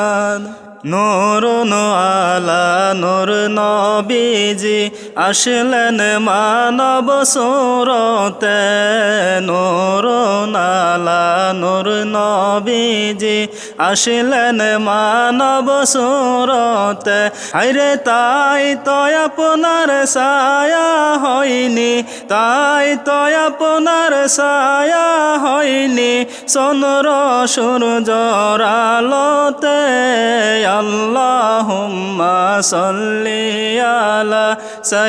কোরআন নূর আলা নূর নবীজি আসলেন মানব সুরতে নূর আলা নূর নবীজি। আসলেন মানব সুরতে আরে তাই তো আপনার ছায়া হয়নি, তাই তো আপনার ছায়া হয়নি। চন্দ্র সূর্যর আলোতে, আল্লাহুম্মা সাল্লি আলা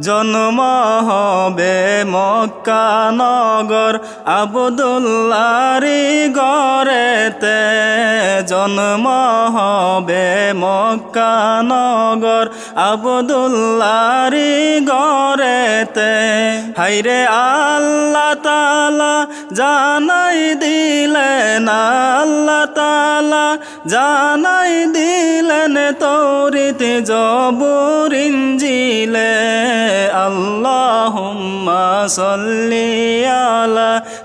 জন্ম হবে মক্কা নগর আবদুল্লারি গড়েতে। জন্ম হবে মক্কা নগর আবদুল্লারি গড়েতে। হাইরে আল্লাহ তালা জানাই দিলেন আল্লাহ তালা জানাই দিলেন তৌরিত জবুর ইঞ্জিলে আল্লাহুম্মা সাল্লি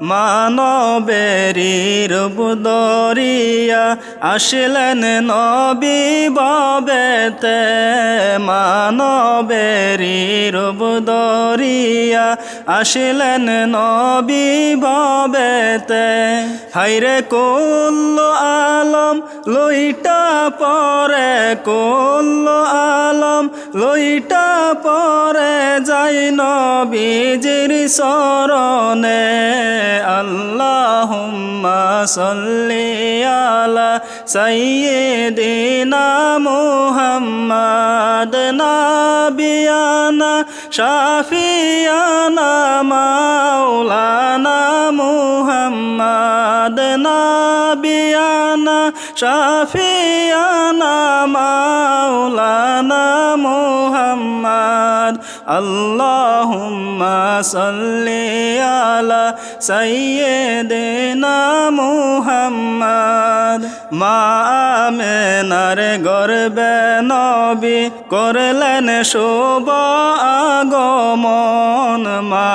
মানবেরি রূপদরিয়া আসলেন নবী বাবেতে। মানবেরি রূপদরিয়া আসলেন নবী বাবেতে। হাইরে কুল্ল আলম লইটা পরে, কুল্ল আলম লইটা পরে যাই নবীজির শরণে। আল্লাহুম্মা সাল্লি আলা সাইয়্যিদিনা মুহাম্মাদ নাবিয়ানা শাফিয়ানা মাওলানা মুহাম্মাদ নাবিয়ানা শাফিয়ানা মাওলানা মুহাম্মাদ আল্লাহুম্মা সাল্লি আলা সাইয়্যিদিনা মুহাম্মাদ। মা আমেনার গর্বে নবী করলেন শুভ আগমন। মা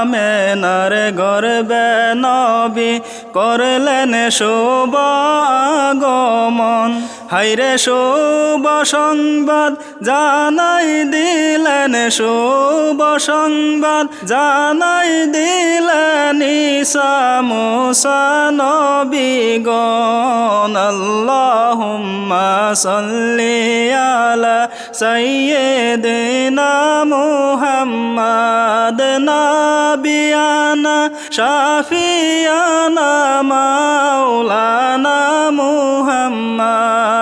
আমেনার গর্বে নবী করলেন শুভ আগমন। হাইরে শুভ সংবাদ জানাই দিলেন, শুভ সংবাদ জানাই দিলেন ঈসা মুসা নবীগণ। আল্লাহুম্মা সাল্লি আলা সাইয়্যিদিনা মুহাম্মাদ নাবিয়ানা শাফিয়ানা মাওলানা মুহাম্মাদ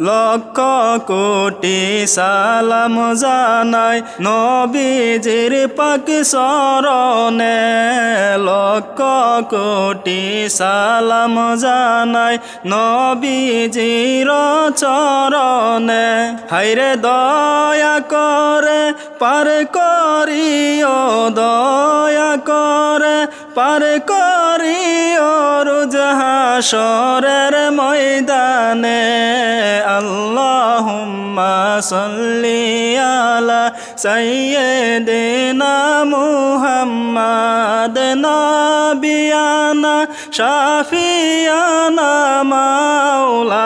লক্ষ কোটি সালাম জানাই নবীজির পাক সরণে লক্ষ কোটি সালাম জানাই নবীজির চরণে। হাইরে দয়া করে পার করিও, দয়া করে পার করিও রুজহাসরের ময়দানে। আল্লাহুম্মা সাল্লি আলা সাইয়্যিদিনা মুহাম্মাদ নাবিয়ানা শাফিয়ানা মাওলানা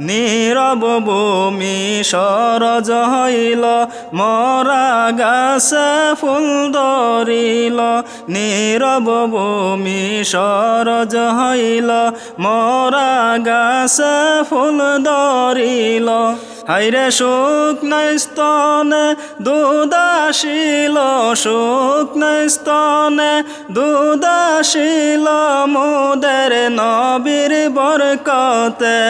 নীরব ভূমি সরজ হইল, মরা গাছে ফুল ধরিল। নীরব ভূমি সরজ হইল, মরা গাছে ফুল ধরিল। হাইরে শুকনো স্তনে দুদাশিল, শুকনো স্তনে দুদাশিল মোদের নবীর বরকতে।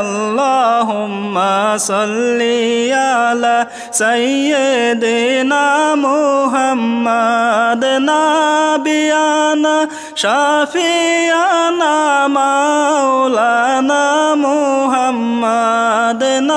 আল্লাহুম্মা সাল্লি আলা সাইয়্যিদিনা মুহাম্মাদ নাবিয়ানা শাফিয়ানা মাওলানা মুহাম্মাদ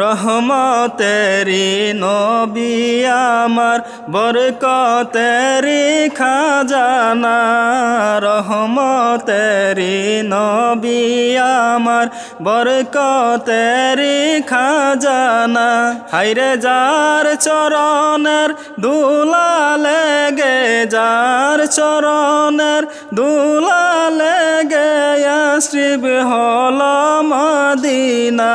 রহমতেরি নবী আমার বরকতেরি খাজানা, রহমতেরি নবী আমার বরকতেরি খাজানা। হাইরে যার চরণের দুলা লেগে যার চরণের দুলা লেগে শ্রীব হল মদিনা।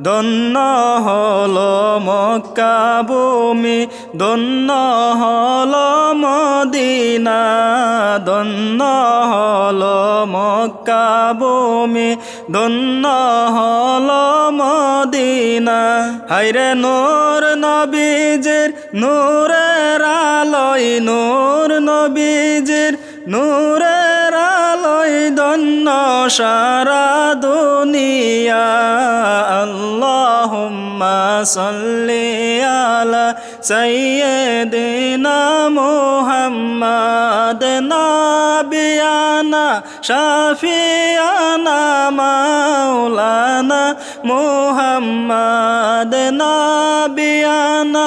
দন্ন হল মক্কা ভূমি দন্ন হল মদিনা দন্ন হল মক্কা ভূমি দন্ন হল মদিনা। হাইরে নূর নবীজির নূরের আলোয়, নূর নবীজির নূরের দন্ন সারা দুনিয়া আল্লাহুম্মা সাল্লি আলা সাইয়্যিদিনা মুহাম্মাদ নাবিয়ানা শাফিয়ানা মাওলানা মুহাম্মাদ নাবিয়ানা।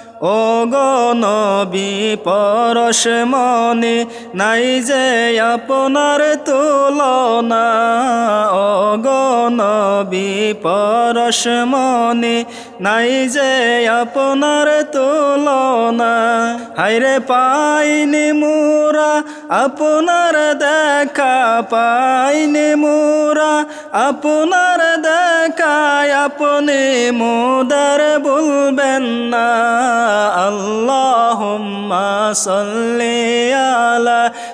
ও নবী, পরশ মনে নাই যে আপনার তুলনা। ও নবী, পরশ মনে নাই যে আপনার তুলনা। হাইরে পাইনি মোরা, আপনার দেখা পাইনি মোরা, আপনার দেখায় আপনি মোদার বলবেন না আল্লাহ সাল্লি আলা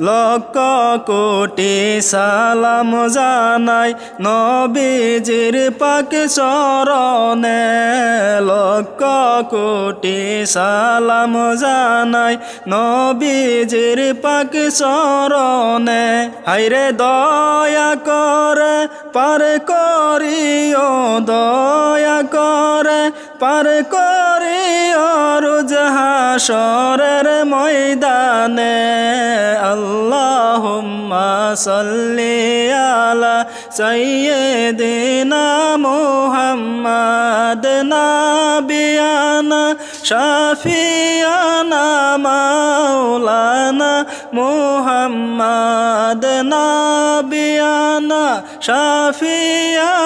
লক্ষ কোটি সালাম জানাই নবীজির পাক চরণে। লক্ষ কোটি সালাম জানাই নবীজির পাক চরণে। হাইরে দয়া করে, পার করিও, দয়া করে, পার করিও রোজ হাসরের ময়দানে। আল্লাহুম্মা সাল্লি আলা সাইয়্যিদিনা মুহাম্মাদ নাবিয়ানা শাফিয়ানা মাওলানা মুহাম্মাদ নাবিয়ানা শাফিয়ানা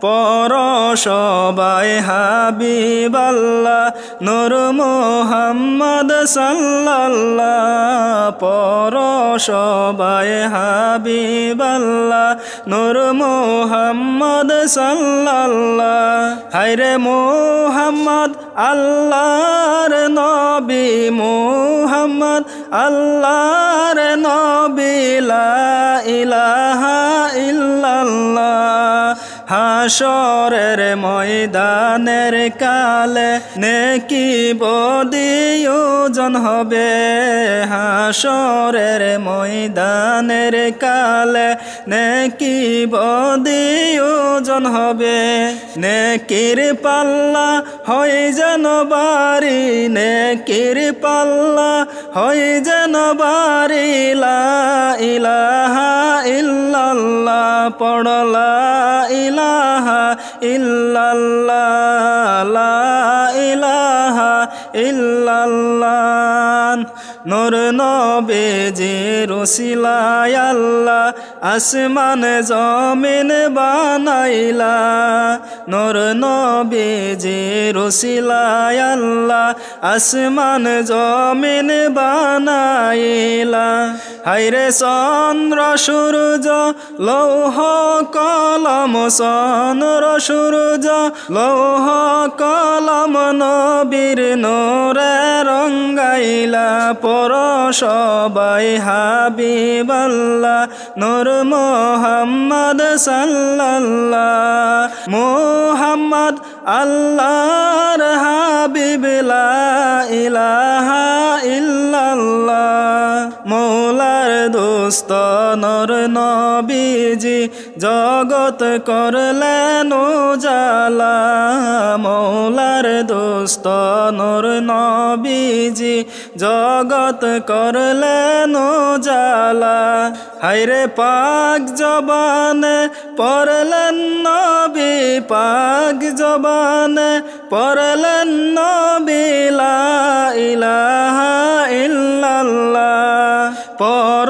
পর সবাই হাবিবাল্লাহ, নূর মোহাম্মদ সাল্লাল্লাহ। পর সবাই হাবিবাল্লাহ, নূর মোহাম্মদ সাল্লাল্লাহ। হায়রে মোহাম্মদ, আল্লাহর নবী মোহাম্মদ, আল্লাহর নবী ইলাহা ইল্লাল্লাহ। হাসরের ময়দানের কালে নেকি বদিয়োজন হবে। হাসরের ময়দানের কালে নেকি বদিয়োজন হবে। নেকির পাল্লা হয় যেন বাড়ি, নেকির পাল্লা হয় যেন বাড়ি। লা ইলাহা ইল্লাল্লাহ পড়লা ইলাহা ইল্লাল্লাহ লা ইলাহা ইল্লাল্লাহ। নূর নবেজে রসিলায় আল্লাহ আসমান জমিন বানাইলা, নূর নবেজে রসিলায় আল্লাহ আসমান জমিন বানাইলা। হাইরে চন্দ্র, সূর্য, লৌহ, কলম, চন্দ্র, সূর্য, লৌহ, কলম, নবীর নোরে রঙ্গাইলা। পর সবাই হাবিবাল্লাহ, নূর মোহাম্মদ সাল্লাল্লাহ। মোহাম্মদ আল্লাহর হাবিব লা ইলাহা ইল্লাল্লাহ। মৌলার দোস্ত নর নবীজি জগত করলেন জালা মৌলার দোস্ত নর নবীজি জগত করলেন জালা হাইরে পাক জবানে পড়লেন নবী, পাক জবানে পড়লেন নবী, লা ইলাহা ইল্লাল্লাহ। পর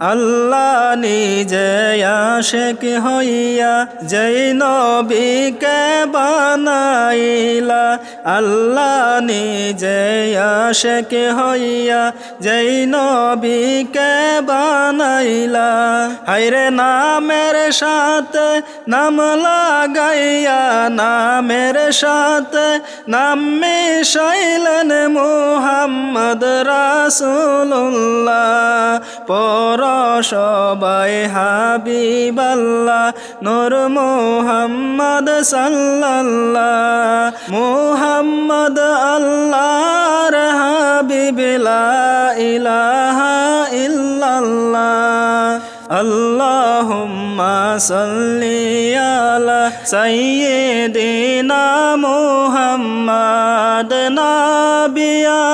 আল্লাহ নিজে আশেক হইয়া যেই নবীকে বানাইলা, আল্লাহ নিজে আশেক হইয়া যেই নবীকে বানাইলা। হাইরে নামের সাথে নাম লাগাইয়া, নামের সাথে নাম মিশাইলেন মুহাম্মদ রাসুল্লাহ পর সবাই হাবিবাল্লাহ, নূর মোহাম্মদ সাল্লাল্লাহ। মোহাম্মদ আল্লাহর হাবিবিলা ইলাহা ইল্লাল্লাহ। আল্লাহুম্মা সাল্লি আলা সাইয়্যিদিনা মুহাম্মাদ, নাবিয়া